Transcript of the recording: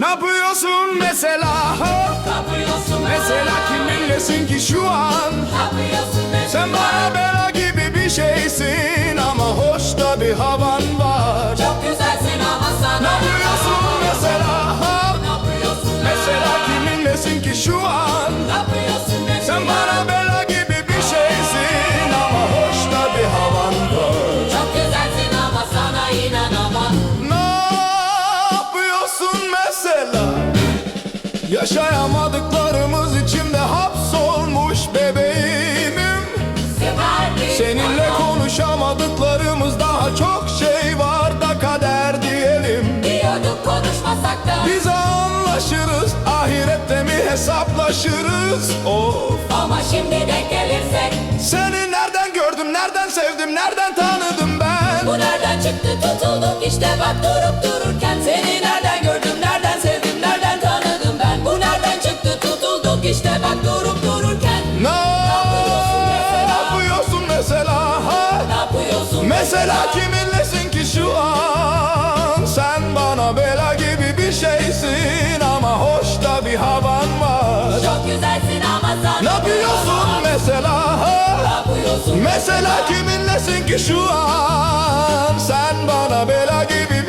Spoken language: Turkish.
yapıyorsun mesela? Yapıyorsun Mesela kiminlesin ki şu an? Yapıyorsun Sen bana bela gibi bir şeysin ama hoş da bir havan var. Yaşayamadıklarımız içimde hapsolmuş bebeğimim. Seninle konuşamadıklarımız daha çok şey var da kader diyelim. Diyorduk konuşmasak da. Biz anlaşırız ahirette mi hesaplaşırız? Of. Ama şimdi denk gelirsek Seni nereden gördüm nereden sevdim nereden tanıdım ben? Bu nereden çıktı? Tutulduk işte bak durup dururken. Seni nereden işte bak durup dururken Ne yapıyorsun mesela? Ha? Ne yapıyorsun Mesela kiminlesin ki şu an? Sen bana bela gibi bir şeysin Ama hoş da bir havan var. Çok güzelsin ama sana Ne yapıyorsun mesela ha? Ne yapıyorsun Mesela kiminlesin ki şu an? Sen bana bela gibi